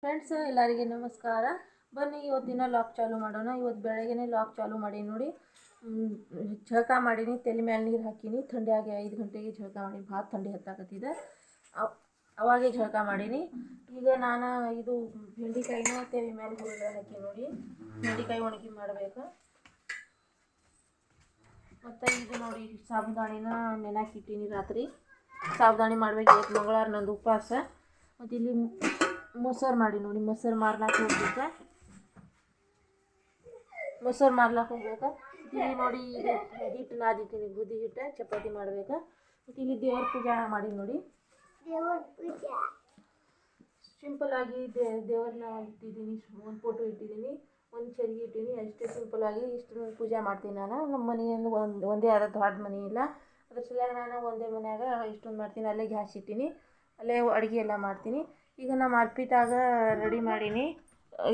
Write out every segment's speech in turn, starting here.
Friends ಎಲ್ಲರಿಗೆ ನಮಸ್ಕಾರ. ಬನ್ನಿ ಇವತ್ತಿನ ಲಾಕ್ ಚಾಲು ಮಾಡೋಣ. ಇವತ್ತು ಬೆಳಗ್ಗೆ ಲಾಕ್ ಚಾಲು ಮಾಡಿ ನೋಡಿ. ಝಳಕ ಮಾಡೀನಿ. ತಲೆ ಮೇಲೆ ನೀರು ಹಾಕೀನಿ. ಥಂಡಿಯಾಗಿ ಐದು ಗಂಟೆಗೆ ಜಳಕ ಮಾಡಿ ಭಾಳ ಥಂಡಿ ಹತ್ತಾಕತ್ತಿದೆ. ಅವ್- ಅವಾಗೇ ಝಳಕ ಮಾಡೀನಿ. ಈಗ ನಾನು ಇದು ಬೆಂಡೆಕಾಯಿನ ತಲೆ ಮೇಲೆ ಹಾಕಿ ನೋಡಿ. ಬೆಂಡೆಕಾಯಿ ಒಣಗಿ ಮಾಡಬೇಕು. ಮತ್ತು ಇದು ನೋಡಿ, ಸಾಬುದಾಣಿನ ನೆನಕಿಟ್ಟೀನಿ ರಾತ್ರಿ. ಸಾಬುದಾಣಿ ಮಾಡ್ಬೇಕು. ಇವತ್ತು ಮಂಗಳವಾರ ನಂದು ಉಪವಾಸ. ಮತ್ತು ಇಲ್ಲಿ ಮೊಸರು ಮಾಡಿ ನೋಡಿ ಮೊಸರು ಮಾರ್ಲಾಕೆ ಹೋಗ್ಬೇಕು ಮೊಸರು ಮಾರ್ಲಾಕೆ ಹೋಗ್ಬೇಕು ಇಲ್ಲಿ ನೋಡಿ ಹಿಟ್ಟು ನಾದಿಟ್ಟಿನಿ ಬುದ್ಧಿ ಹಿಟ್ಟು ಚಪಾತಿ ಮಾಡ್ಬೇಕು. ಮತ್ತು ಇಲ್ಲಿ ದೇವ್ರ ಪೂಜೆ ಮಾಡಿ ನೋಡಿ. ಸಿಂಪಲ್ ಆಗಿ ದೇವ್ರನ್ನ ಇಟ್ಟಿದ್ದೀನಿ ಒಂದು ಫೋಟೋ ಇಟ್ಟಿದ್ದೀನಿ ಒಂದು ಚರಿಗೆ ಇಟ್ಟೀನಿ ಅಷ್ಟೇ ಸಿಂಪಲ್ ಆಗಿ ಇಷ್ಟು ಪೂಜೆ ಮಾಡ್ತೀನಿ ನಾನು. ನಮ್ಮ ಮನೆಯಲ್ಲಿ ಒಂದು ಒಂದೇ ಆದ ದೊಡ್ಡ ಮನೆ ಇಲ್ಲ. ಅದ್ರ ಸಲುವಾಗಿ ನಾನು ಒಂದೇ ಮನೆಯಾಗ ಇಷ್ಟೊಂದು ಮಾಡ್ತೀನಿ. ಅಲ್ಲೇ ಗ್ಯಾಸ್ ಇಟ್ಟೀನಿ. ಅಲ್ಲೇ ಅಡುಗೆ ಎಲ್ಲ ಮಾಡ್ತೀನಿ. ಈಗ ನಮ್ಮ ಅರ್ಪಿತಾಗ ರೆಡಿ ಮಾಡೀನಿ.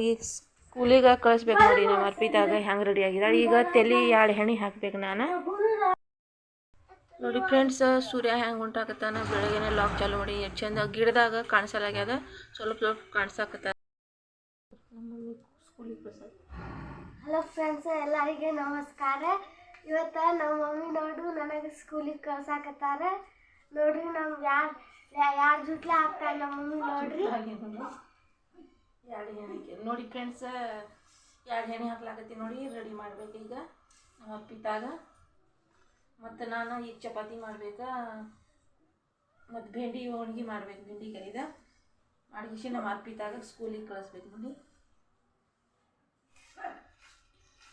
ಈಗ ಸ್ಕೂಲಿಗೆ ಕಳಿಸ್ಬೇಕು ನೋಡಿ ನಮ್ಮ ಅರ್ಪಿತಾಗ ಹೆಂಗೆ ರೆಡಿ ಆಗಿದ್ದಾಳೆ ಈಗ ತಲೆ ಎರಡು ಹೆಣಿ ಹಾಕ್ಬೇಕು ನಾನು. ನೋಡಿ ಫ್ರೆಂಡ್ಸ್ ಸೂರ್ಯ ಹೆಂಗೆ ಹೊಂಟಾಕತ್ತಾನ ಬೆಳಗ್ಗೆನೆ ಲಾಕ್ ಚಾಲು ಮಾಡಿ ಎಷ್ಟು ಚಂದ ಗಿಡದಾಗ ಕಾಣಿಸಲಾಗ್ಯದ. ಸ್ವಲ್ಪ ಸ್ವಲ್ಪ ಕಾಣಿಸಾಕತ್ತ ಹಲೋ ಫ್ರೆಂಡ್ಸ್ ಎಲ್ಲರಿಗೆ ನಮಸ್ಕಾರ. ಇವತ್ತು ನಮ್ಮ ಮಮ್ಮಿ ನೋಡು ನನಗೆ ಸ್ಕೂಲಿಗೆ ಕಳ್ಸಾಕತ್ತಾರೆ. ನೋಡ್ರಿ ನಮ್ಗೆ ಯಾರು ಯಾರು ಜೊತೆ ಆಗ್ತಾ ಇಲ್ಲ ಮಮ್ಮಿ ನೋಡ್ರಿ ಎರಡು ಹೆಣಿ ನೋಡಿ ಫ್ರೆಂಡ್ಸ್ ಎರಡು ಹೆಣಿ ಹಾಕ್ಲಾಕತ್ತಿ ನೋಡಿ ರೆಡಿ ಮಾಡ್ಬೇಕು ಈಗ ನಮ್ಮ ಅಪ್ಪಿತಾಗ ಮತ್ತು ನಾನು ಈಗ ಚಪಾತಿ ಮಾಡ್ಬೇಕಾ ಮತ್ತು ಭೇಂಡಿ ಒಣಗಿ ಮಾಡ್ಬೇಕು ಭೆಂಡಿ ಕರಿದ ಮಾಡಿಗಿಸಿ ನಮ್ಮ ಅರ್ಪಿತಾಗ ಸ್ಕೂಲಿಗೆ ಕಳಿಸ್ಬೇಕು ನೋಡಿ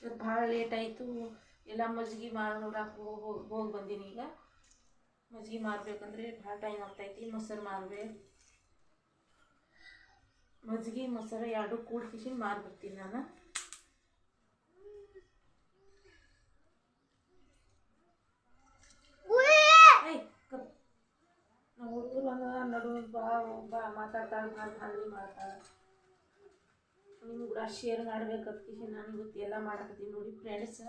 ಇವತ್ತು ಭಾಳ ಲೇಟ್ ಆಯಿತು ಎಲ್ಲ ಮಜ್ಜಿಗೆ ಹೋಗಿ ಹೋಗಿ ಬಂದೀನಿ ಈಗ ಮಜ್ಜಿಗೆ ಮಾರಬೇಕಂದ್ರೆ ಭಾಳ ಟೈಮ್ ಆಗ್ತೈತಿ, ಮೊಸರು ಮಾರ್ಬೇಕು ಮಜ್ಜಿಗೆ ಮೊಸರು ಎರಡು ಕೂಡ್ಕಿಸಿ ಮಾರ್ಬಿಡ್ತೀನಿ ನಾನು. ಹುಡುಗರು ಹಂಗ ಬಾ ಬಾ ಮಾತಾಡ್ತಾಳೆ ಭಾಳ ಹಳ್ಳಿ ಮಾಡ್ತಾಳೆ. ನಿಮ್ಗೆ ಕೂಡ ಶೇರ್ ಮಾಡ್ಬೇಕಂತ ನಾನು ಗೊತ್ತಿ ಎಲ್ಲ ಮಾಡಕತ್ತೀನಿ ನೋಡಿ ಫ್ರೆಂಡ್ಸ್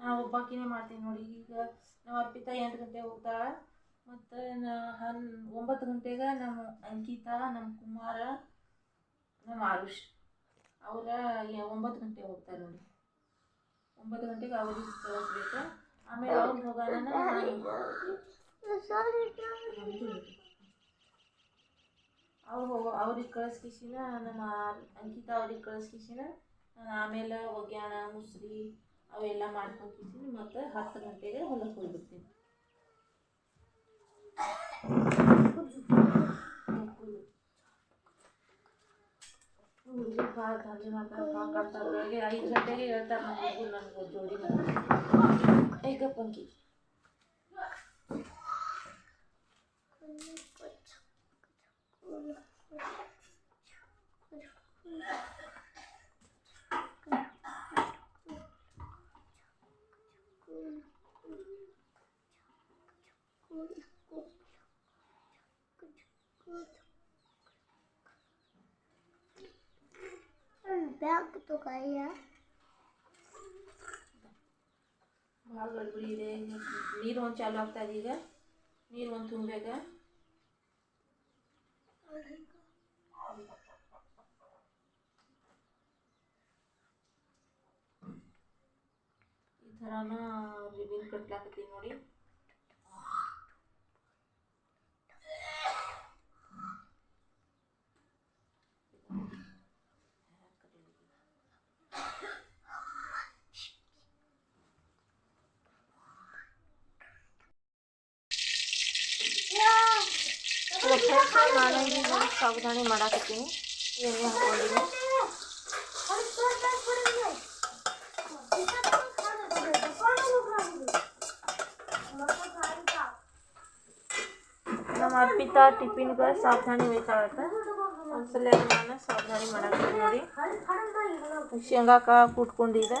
ನಾ ಒಬ್ಬಾಕಿನೇ ಮಾಡ್ತೀನಿ ನೋಡಿ. ಈಗ ನಮ್ಮ ಅರ್ಪಿತಾ ಎಂಟು ಗಂಟೆಗೆ ಹೋಗ್ತಾಳೆ. ಮತ್ತು ನಾ ಹನ್, ಒಂಬತ್ತು ಗಂಟೆಗೆ ನಮ್ಮ ಅಂಕಿತಾ, ನಮ್ಮ ಕುಮಾರ, ನಮ್ಮ ಆರುಷ್ ಅವರ ಒಂಬತ್ತು ಗಂಟೆಗೆ ಹೋಗ್ತಾರೆ ನೋಡಿ. ಒಂಬತ್ತು ಗಂಟೆಗೆ ಅವ್ರಿಗೆ ಕಳಿಸ್ಬೇಕು ಆಮೇಲೆ ಅವ್ರಿಗೆ ಹೋಗೋಣ ಅವ್ರು ಅವ್ರಿಗೆ ಕಳಿಸ್ಕಿಸಿನ ನಮ್ಮ ಅಂಕಿತಾ ಅವ್ರಿಗೆ ಕಳಿಸ್ಕಿಸಿನ ಆಮೇಲೆ ಒಗ್ಯಾಣ ಮುಸ್ರಿ ಅವೆಲ್ಲ ಮಾಡ್ಕೊಂಡ್ಕಿಸಿನಿ ಮತ್ತು ಹತ್ತು ಗಂಟೆಗೆ ಹೊಲಕ್ಕೆ ಹೋಗ್ಬಿಡ್ತೀನಿ. ಹುಡುಗರು ಭಾಳ ಗಾಳಿ ಮಾಡ್ತಾರೆ ಭಾಳ ಕಾಡ್ತಾರೆ ಬೆಳಗ್ಗೆ ಐದು ಗಂಟೆಗೆ ಹೇಳ್ತಾರೆ ನಮ್ಮ ಹುಡುಗರು ನನಗೆ ಜೋಡಿ ಮಾಡಿ ಈಗ ಪಂಕಿ ಬ್ಯಾಗ್ ತಗೋಯ್ಯ ಭಾಳ ಗಡ್ಬಡಿ ಇದೆ ನೀರು ಒಂದು ಚಾಲು ಆಗ್ತಾ ಇದೆ ಈಗ ನೀರು ಒಂದು ತುಂಬೇಕ ಈ ಥರನ ರಿಬಿನ್ ಕಟ್ಲಾಕತ್ತೀನಿ ನೋಡಿ ನಾನು ಈಗ ಸಾಬುದಾಣಿ ಮಾಡಾಕತ್ತೀನಿ ಎಣ್ಣೆ ಹಾಕೊಂಡಿನಿ ನಮ್ಮ ಅರ್ಪಿತಾ ಟಿಫಿನ್ಗೆ ಸಾಬುದಾಣಿ ಬೇಕಾಗತ್ತೆ. ಒಂದ್ಸಲ ನಾನು ಸಾಬುದಾಣಿ ಮಾಡಾಕತ್ತೀನಿ ನೋಡಿ ಶೇಂಗಾಕ ಕುಟ್ಕೊಂಡಿದೆ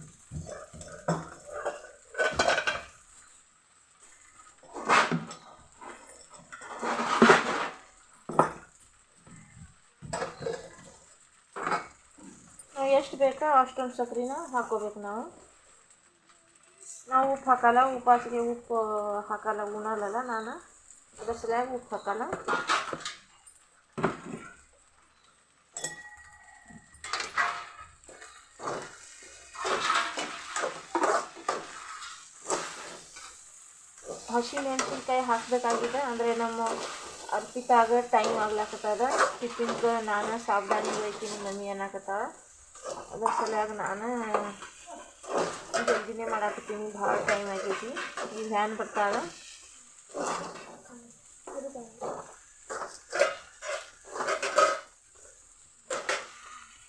ಎಷ್ಟು ಬೇಕೋ ಅಷ್ಟೊಂದು ಸಕ್ರೆನ ಹಾಕ್ಕೋಬೇಕು ನಾವು? ನಾವು ಉಪ್ಪು ಹಾಕಲ್ಲ, ಉಪಾಸಿಗೆ ಉಪ್ಪು ಹಾಕಲ್ಲ, ಉಣಲ್ಲಲ್ಲ ನಾನು. ಅದರ ಸರಿಯಾಗಿ ಉಪ್ಪು ಹಾಕಲ್ಲ. ಹಸಿ ಮೆಣಸಿನ್ಕಾಯಿ ಹಾಕಬೇಕಾಗಿದೆ, ಅಂದರೆ ನಮ್ಮ ಅರ್ಪಿತಾಗ ಟೈಮ್ ಆಗ್ಲಾಕತ್ತದ. ಟಿಫಿನ್ಗೆ ನಾನು ಸಾಬ್ದಾನಿ ಒಯ್ತೀನಿ ಮಮ್ಮಿ ಅನ್ನಕತ್ತಾಳ. ಅದ್ರ ಸಲುವಾಗಿ ನಾನು ಜಲ್ದಿನೇ ಮಾಡಾಕತ್ತೀನಿ ಭಾಳ ಟೈಮ್ ಆಗೈತಿ ಈಗ ಹ್ಯಾನ್ ಬರ್ತಾಳ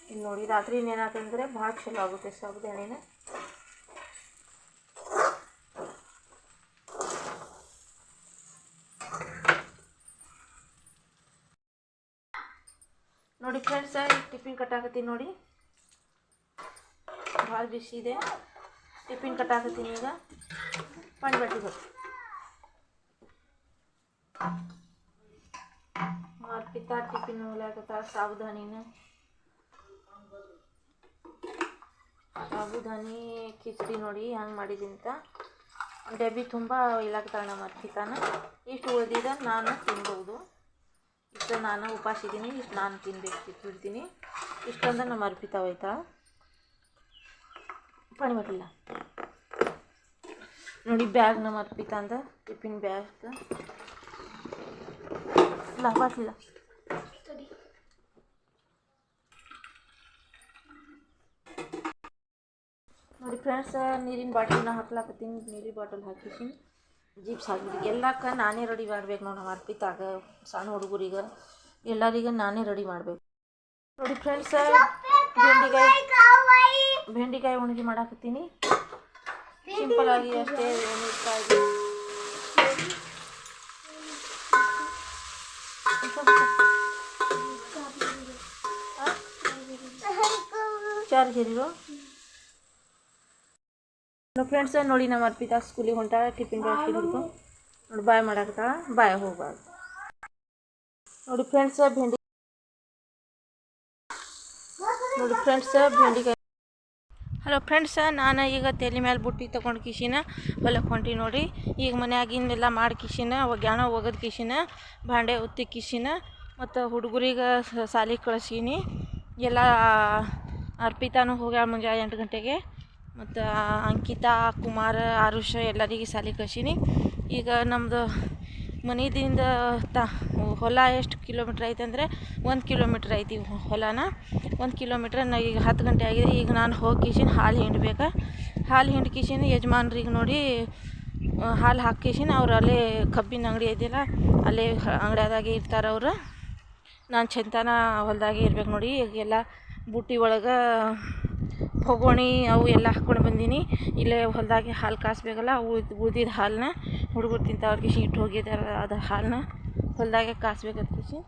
ಇಲ್ಲಿ ನೋಡಿ ರಾತ್ರಿ ಏನಾತಂದ್ರೆ ಭಾಳ ಚಲೋ ಆಗುತ್ತೆ ಸಾಬುದಾಣಿನ ನೋಡಿ ಫ್ರೆಂಡ್ಸ್ ಟಿಫಿನ್ ಕಟ್ಟಾಕತ್ತೀನಿ ನೋಡಿ ಭಾಳ ಬಿಸಿ ಇದೆ ಟಿಫಿನ್ ಕಟ್ಟಾಕತ್ತೀನಿ ಈಗ ಪಂಡ್ ಬಟ್ಟಿಗಳು ಅರ್ಪಿತಾ ಟಿಫಿನ್ ಹೋಗ್ಲಾಕತ್ತಾಳ ಸಾಬುದಾನಿನ ಸಾಬುದಾನಿ ಕಿಚಡಿ ನೋಡಿ ಹೆಂಗೆ ಮಾಡಿದ್ದೀನಿ ಅಂತ ಡಬ್ಬಿ ತುಂಬ ಇಲ್ಲಾಕ್ತಾಳೆ ನಮ್ಮ ಅರ್ಪಿತಾನ ಇಷ್ಟು ಉಳಿದಿದ ನಾನು ತಿನ್ಬೋದು ಇಷ್ಟು ನಾನು ಉಪವಾಸ ಇದ್ದೀನಿ ಇಷ್ಟು ನಾನು ತಿನ್ಬೇಕು ಬಿಡ್ತೀನಿ ಇಷ್ಟೊಂದು ನಮ್ಮ ಅರ್ಪಿತಾ ಹೋಯ್ತಾಳ ಪಣಿ ಬರಲಿಲ್ಲ ನೋಡಿ ಬ್ಯಾಗ್ ನಮ್ಮ ಅರ್ಪಿತ ಅಂದ ಟಿಫಿನ್ ಬ್ಯಾಗ್ ಬರಲಿಲ್ಲ. ನೋಡಿ ಫ್ರೆಂಡ್ಸ್ ನೀರಿನ ಬಾಟಲ್ನ ಹಾಕ್ಲಾಕತ್ತೀನಿ. ನೀರಿನ ಬಾಟಲ್ ಹಾಕಿರ್ತೀನಿ ಜೀಪ್ಸ್ ಹಾಕಿದ್ವಿ ಎಲ್ಲಕ್ಕ ನಾನೇ ರೆಡಿ ಮಾಡ್ಬೇಕು ನೋಡಿ ನಮ್ಮ ಅರ್ಪಿತಾಗ ಸಣ್ಣ ಹುಡುಗರಿಗೆ. ಎಲ್ಲರಿಗೆ ನಾನೇ ರೆಡಿ ಮಾಡಬೇಕು. ನೋಡಿ ಫ್ರೆಂಡ್ಸ್ ಬೆಂಡಿಕಾಯಿ ಬೆಂಡಿಕಾಯಿ ಉಣಿಗೆ ಮಾಡಾಕತ್ತೀನಿ. ಸಿಂಪಲ್ ಆಗಿ ಅಷ್ಟೇ ಏನು ಇರ್ತಾ ಇದೆ ಚಾರ್ಜ್ ಇರೋ ಹಲೋ ಫ್ರೆಂಡ್ಸ್ ನೋಡಿ ನಮ್ಮ ಅರ್ಪಿತಾ ಸ್ಕೂಲಿಗೆ ಹೊಂಟಾಳ ಟಿಫಿನ್ ಬ್ಯಾಗ್ ಹಿಡಿದು. ನೋಡಿ ಬಾಯ್ ಮಾಡಾಕತ್ತಾಳ ಬಾಯ್ ಹೋಗ್ಬಾರ್ದು. ನೋಡಿ ಫ್ರೆಂಡ್ಸ್ ಭೆಂಡಿ ನೋಡಿ ಫ್ರೆಂಡ್ಸ್ ಬೆಂಡಿಕಾಯಿ ಹಲೋ ಫ್ರೆಂಡ್ಸ ನಾನು ಈಗ ತಲೆ ಮೇಲೆ ಬುಟ್ಟಿ ತೊಗೊಂಡು ಕಿಶಿನ ಹೊಲಕ್ಕೆ ಹೊಂಟಿ ನೋಡಿ. ಈಗ ಮನ್ಯಾಗಿಂದೆಲ್ಲ ಮಾಡಿ ಕಿಶಿನ ಒಗ್ಯಾಣ ಒಗದು ಕಿಶಿನ, ಭಾಂಡೆ ಉತ್ತಿ ಕಿಶಿನ, ಮತ್ತು ಹುಡುಗರಿಗೆ ಸಾಲಿ ಕಳಿಸೀನಿ. ಎಲ್ಲ ಅರ್ಪಿತಾನು ಹೋಗ್ಯಾಳ ಮುಂಜಾನೆ ಎಂಟು ಗಂಟೆಗೆ. ಮತ್ತು ಅಂಕಿತಾ, ಕುಮಾರ, ಆರುಷ ಎಲ್ಲರಿಗೆ ಸಾಲಿ ಕಳ್ಸೀನಿ. ಈಗ ನಮ್ಮದು ಮನೆದಿಂದ ತ, ಹೊಲ ಎಷ್ಟು ಕಿಲೋಮೀಟ್ರ್ ಐತೆ ಅಂದರೆ ಒಂದು ಕಿಲೋಮೀಟ್ರ್ ಐತಿ ಹೊಲನ. ಒಂದು ಕಿಲೋಮೀಟ್ರ್ ನಾ ಈಗ ಹತ್ತು ಗಂಟೆ ಆಗಿದೆ. ಈಗ ನಾನು ಹೋಗಿ ಹಾಲು ಹಿಂಡ್ಬೇಕು? ಹಾಲು ಹಿಂಡಿ ಕಿಶಿನ್ ಯಜಮಾನ್ರಿಗೆ ನೋಡಿ ಹಾಲು ಹಾಕಿಸಿನ ಅವ್ರು ಅಲ್ಲೇ ಕಬ್ಬಿನ ಅಂಗಡಿ ಐತಿಲ್ಲ, ಅಲ್ಲೇ ಅಂಗಡಿಯಾದಾಗೆ ಇರ್ತಾರೆ ಅವರು. ನಾನು ಚಂತನ ಹೊಲದಾಗೆ ಇರ್ಬೇಕು ನೋಡಿ. ಈಗೆಲ್ಲ ಬುಟ್ಟಿ ಒಳಗೆ ಹೊಗೋಣಿ, ಅವು ಎಲ್ಲ ಹಾಕ್ಕೊಂಡು ಬಂದೀನಿ. ಇಲ್ಲೇ ಹೊಲದಾಗೆ ಹಾಲು ಕಾಸ್ಬೇಕಲ್ಲ, ಅವು ಉಳ್ದಿದ್ದ ಹಾಲನ್ನ ಹುಡುಗರು ತಿಂತಾವ್ರಿಗೆ ಇಟ್ಟು ಹೋಗಿದ್ದಾರೆ ಅದು ಹಾಲನ್ನ ಹೊಲದಾಗೆ ಕಾಸ್ಬೇಕಂತ ಖುಷಿ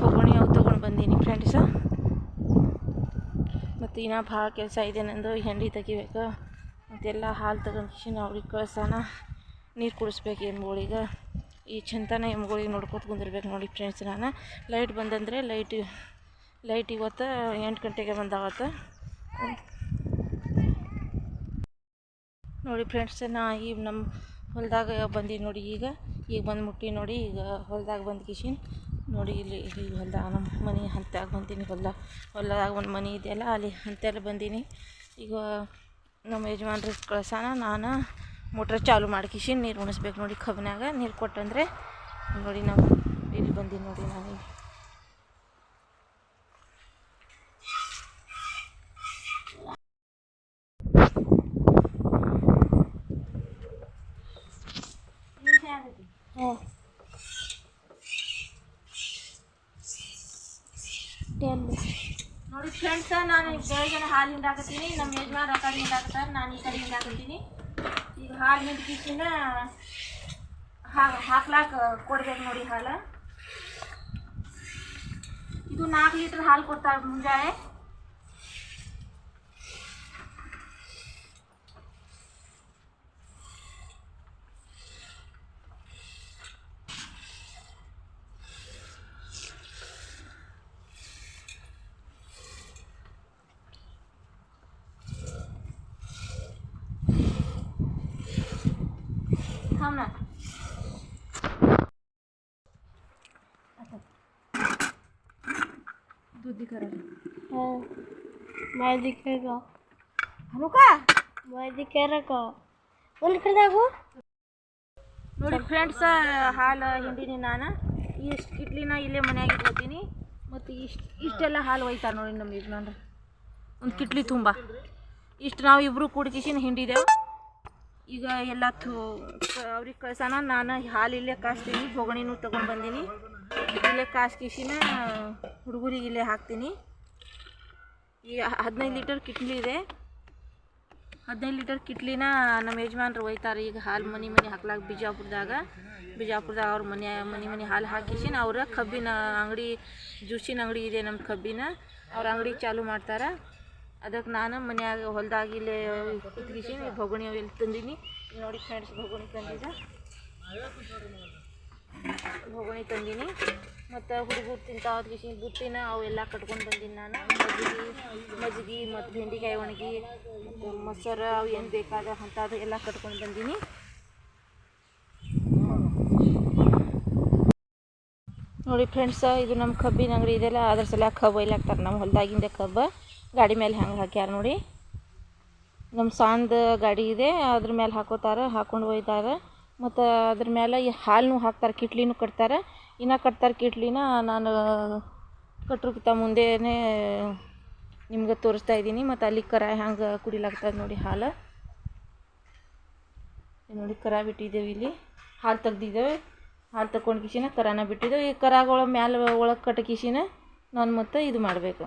ಹೊಗೋಣಿ, ಅವು ತೊಗೊಂಡು ಬಂದೀನಿ ಫ್ರೆಂಡ್ಸ ಮತ್ತು ಇನ್ನೂ ಭಾಳ ಕೆಲಸ ಇದೆ ನಂದು ಹೆಂಡಿ ತೆಗಿಬೇಕು. ಮತ್ತೆಲ್ಲ ಹಾಲು ತಗೊಂಡು ಕಿಶಿನ ಅವ್ರಿಗೆ ಕಳ್ಸೋಣ. ನೀರು ಕುಡಿಸ್ಬೇಕು ಎಮ್ಗಳಿಗೆ. ಈ ಚಂತನ ಎಮ್ಗಳಿಗೆ ನೋಡ್ಕೊತ ಕುಂದಿರ್ಬೇಕು ನೋಡಿ ಫ್ರೆಂಡ್ಸ್ ನಾನು. ಲೈಟ್ ಬಂದಂದರೆ ಲೈಟ್ ಲೈಟ್ ಇವತ್ತು ಎಂಟು ಗಂಟೆಗೆ ಬಂದಾವತ್ತು. ನೋಡಿ ಫ್ರೆಂಡ್ಸ್ ನಾ ಈ ನಮ್ಮ ಹೊಲದಾಗ ಬಂದೀನಿ ನೋಡಿ ಈಗ. ಈಗ ಬಂದು ಮುಟ್ಟಿ ನೋಡಿ, ಈಗ ಹೊಲದಾಗ ಬಂದು ಕಿಶಿನ್. ನೋಡಿ ಇಲ್ಲಿ ಈ ಹೊಲ್ದಾಗ ನಮ್ಮ ಮನೆ ಹಂತಾಗ ಬಂದೀನಿ ಹೊಲ್ದಾಗ. ಹೊಲದಾಗ ಒಂದು ಮನೆ ಇದೆಯಲ್ಲ, ಅಲ್ಲಿ ಹಂತೆಲ್ಲ ಬಂದೀನಿ. ಈಗ ನಮ್ಮ ಯಜಮಾನ್ರ ಕಳ್ಸೋಣ ನಾನು ಮೋಟ್ರ್ ಚಾಲು ಮಾಡಿ ಕಿಶಿನ್ ನೀರು ಉಣಿಸ್ಬೇಕು ನೋಡಿ ಕಬ್ಬಿನಾಗ ನೀರು ಕೊಟ್ಟಂದರೆ. ನೋಡಿ ನಾವು ಇಲ್ಲಿ ಬಂದೀನಿ ನೋಡಿ ನಾನು ಈಗ ಹಾಂ ಟೆನ್ ನೋಡಿ ಫ್ರೆಂಡ್ಸ್, ನಾನು ಬೆಳಗ್ಗೆ ಹಾಲು ಹಿಂಡಾಕತ್ತೀನಿ ನಮ್ಮ ಯಜಮಾನ್ ಆ ಕಡೆ ನಾನು ಈ ಕಡೆ ಹಿಂಡಾಕತ್ತೀನಿ ಈಗ ಹಾಲು ಹಿಂಡ್ಕಿಸಿನ ಹಾಕ್ಲಾಕ ಕೊಡ್ಬೇಕು ನೋಡಿ ಹಾಲು. ಇದು ನಾಲ್ಕು ಲೀಟ್ರ್ ಹಾಲು ಕೊಡ್ತಾರೆ ಮುಂಜಾನೆ. थांब ना दूध दिखा रहा हाँ मैं दिखेगा हनु का मैं दिखेगा ಒಂದು ಕಡೆದಾಗು ನೋಡಿ ಫ್ರೆಂಡ್ಸ ಹಾಲು ಹಿಂಡಿನಿ ನಾನು ಇಷ್ಟು ಕಿಟ್ಲಿನ ಇಲ್ಲೇ ಮನ್ಯಾಗ ಇಟ್ಕೋತೀನಿ ಮತ್ತು ಇಷ್ಟು ಇಷ್ಟೆಲ್ಲ ಹಾಲು ಒಯ್ತಾರೆ ನೋಡಿ ನಮ್ಮ ಯಜಮಾನ್ರು ಒಂದು ಕಿಟ್ಲಿ ತುಂಬ ಇಷ್ಟು ನಾವು ಇಬ್ಬರು ಕೂಡ್ಕಿಸಿನ ಹಿಂಡಿದೆವು ಈಗ ಎಲ್ಲ ಥೂ ಅವ್ರಿಗೆ ಕಳ್ಸೋಣ. ನಾನು ಹಾಲು ಇಲ್ಲೇ ಕಾಸ್ತೀನಿ, ಬೊಗಣಿನೂ ತೊಗೊಂಡು ಬಂದೀನಿ. ಇಲ್ಲೇ ಕಾಸ್ಕಿಸಿನ ಹುಡುಗರಿಗೆ ಇಲ್ಲೇ ಹಾಕ್ತೀನಿ. ಈ ಹದಿನೈದು ಲೀಟರ್ ಕಿಟ್ಲಿ ಇದೆ. ಹದಿನೈದು ಲೀಟರ್ ಕಿಟ್ಲಿನ ನಮ್ಮ ಯಜಮಾನ್ರು ಒಯ್ತಾರೆ. ಈಗ ಹಾಲು ಮನೆ ಮನೆ ಹಾಕ್ಲಾಕ ಬಿಜಾಪುರದಾಗ. ಬಿಜಾಪುರದಾಗ ಅವ್ರ ಮನೆ ಮನೆ ಮನೆ ಹಾಲು ಹಾಕಿಸಿನ ಅವ್ರ ಕಬ್ಬಿನ ಅಂಗಡಿ, ಜ್ಯೂಸಿನ ಅಂಗಡಿ ಇದೆ ನಮ್ಮ ಕಬ್ಬಿನ. ಅವ್ರ ಅಂಗಡಿ ಚಾಲು ಮಾಡ್ತಾರೆ. ಅದಕ್ಕೆ ನಾನು ಮನ್ಯಾಗ ಹೊಲ್ದಾಗ ಇಲ್ಲೇ ಕುತ್ಕಿಸಿನಿ ಭೊಗಣಿ ಅವು ಇಲ್ಲಿ ತಂದೀನಿ. ನೋಡಿ ಫ್ರೆಂಡ್ಸ್, ಭೋಗಣಿ ತಂದಿದ್ದ ಭೋಗಣಿ ತಂದೀನಿ. ಮತ್ತು ಹುಡುಗರು ತಿಂತಾವ ಗಿಶಿ ಬುತ್ತಿನ ಅವೆಲ್ಲ ಕಟ್ಕೊಂಡು ಬಂದೀನಿ ನಾನು. ಮಜ್ಜಿಗೆ ಮಜ್ಜಿಗೆ ಮತ್ತು ಬೆಂಡಿಕಾಯಿ ಒಣಗಿ, ಮತ್ತು ಮೊಸರು ಅವು ಏನು ಬೇಕಾದ ಅಂಥದ್ದು ಎಲ್ಲ ಕಟ್ಕೊಂಡು ಬಂದೀನಿ. ನೋಡಿ ಫ್ರೆಂಡ್ಸ, ಇದು ನಮ್ಮ ಕಬ್ಬಿನ ಅಂಗಡಿ ಇದೆಲ್ಲ ಅದ್ರ ಸಲ ಕಬ್ಬು ಒಯ್ಲಾಕ್ತಾರೆ ನಮ್ಮ ಹೊಲದಾಗಿಂದ ಕಬ್ಬು, ಗಾಡಿ ಮೇಲೆ ಹೆಂಗೆ ಹಾಕ್ಯಾರ ನೋಡಿ. ನಮ್ಮ ಸಾಂದ ಗಾಡಿ ಇದೆ, ಅದ್ರ ಮೇಲೆ ಹಾಕೋತಾರೆ, ಹಾಕೊಂಡು ಒಯ್ತಾರೆ ಮತ್ತು ಅದ್ರ ಮೇಲೆ ಈ ಹಾಲನ್ನು ಹಾಕ್ತಾರೆ, ಕಿಟ್ಲಿನೂ ಕಟ್ತಾರೆ. ಇನ್ನು ಕಟ್ತಾರೆ ಕಿಟ್ಲಿನ ನಾನು ಕಟ್ಟೋಕ್ಕಿಂತ ಮುಂದೆನೇ ನಿಮ್ಗೆ ತೋರಿಸ್ತಾ ಇದ್ದೀನಿ. ಮತ್ತು ಅಲ್ಲಿ ಕರ ಹ್ಯಾಂಗೆ ಕುಡಿಲಾಗ್ತದೆ ನೋಡಿ ಹಾಲು. ಇಲ್ಲಿ ನೋಡಿ ಕರ ಬಿಟ್ಟಿದ್ದೇವೆ ಇಲ್ಲಿ. ಹಾಲು ತೆಗ್ದಿದ್ದೇವೆ. ಹಾಲು ತಗೊಂಡು ಕಿಶಿನ, ಕರಾನ ಬಿಟ್ಟಿದ್ದು. ಈ ಕರಾಗಳ ಮ್ಯಾಲ ಒಳಗೆ ಕಟ್ಟಿ ಕಿಶಿನ ನಾನು ಮತ್ತೆ ಇದು ಮಾಡಬೇಕು.